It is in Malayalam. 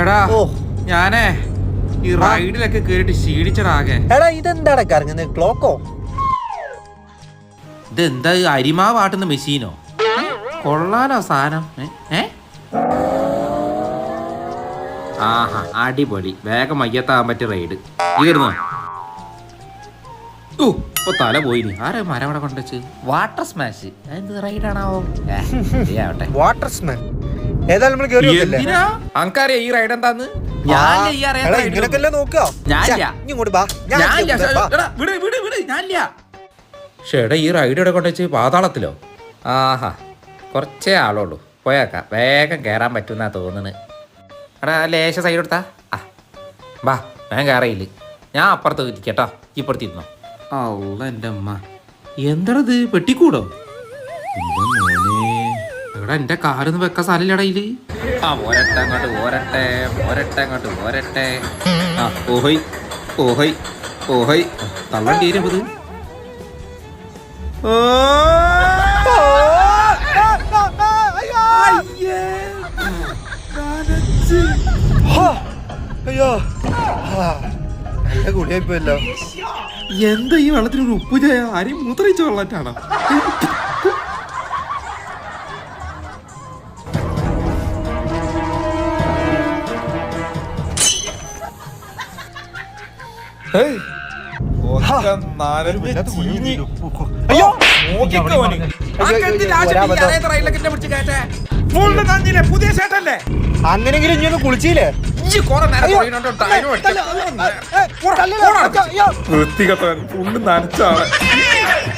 എടാ ഓ. ഞാനേ ഈ റൈഡിലൊക്കെ കേറിട്ട് ക്ഷീണിച്ചടാകെ എടാ ഇതെന്താടാ കറങ്ങുന്നത്? ക്ലോക്കോ? ഇതെന്താ അരിമാ വാട്ടുന്ന മെഷീനോ? കൊള്ളാലോ സാധനം. ഏ? ആഹാ അടിപൊളി. വേഗം മയ്യത്താകാൻ പറ്റിയ റൈഡ്. ഈ വരുന്നോ? ഓ ഇപ്പൊ തല പോയിനി. ആരാ മരം അവിടെ കൊണ്ടുവച്ച് വാട്ടർ സ്മാഷ്. എന്ത് റൈഡാണാവോ? ആവട്ടെ വാട്ടർ സ്മെൽ ഏതായാലും നമ്മൾ കേറി അനക്കറിയാ ഈ റൈഡ് എന്താന്ന്? ഞാൻ ഈ അറിയാത്ത എടാ ride ഇങ്ങനൊക്കെയല്ലേ നോക്കുക? ഞാനില്ല. ഇങ്ങോട്ട് ബാ ഞാൻ ഞാനില്ല ഇങ്ങോട്ട് ബാ. എടാ, വിട് വിട് വിട്. ഞാനില്ല. ഈ റൈഡ് ഇവിടെ കൊണ്ടുവച്ച് പാതാളത്തിലോ? ആഹാ. കുറച്ചേ ആളുള്ളൂ. പോയേക്കാം. വേഗം കയറാൻ പറ്റുന്നാ തോന്നുന്നത് എടാ ലേശ സൈഡ് എടുത്താ. ആ. വാ ഞാൻ കയറിയില്ല ഞാൻ അപ്പുറത്ത് ഇരിക്കട്ടോ. ഇപ്പുറത്തിരുന്നോ അല്ല എന്റെ അമ്മ. എന്താണത് പെട്ടിക്കൂടോ? എടാ എന്റെ കാലൊന്ന് വെക്കാൻ സ്ഥലമില്ലടാ ഇതിൽ. ആ അങ്ങോട്ട് അങ്ങോട്ട് ആ അയ്യോ. നല്ല കുളിയായിപ്പോയല്ലോ എന്താ ഈ വെള്ളത്തിന് ഒരു ഉപ്പ് ആരെയും മൂത്രയിച്ച വെള്ളറ്റാണോ? അയ്യോ. പുതിയ ചേട്ടല്ലേ അങ്ങനെങ്കിലും ഇനി ഒന്ന് കുളിച്ചില്ലേ. വൃത്തികെട്ടവൻ ഫുള്ള് നനച്ചാണ്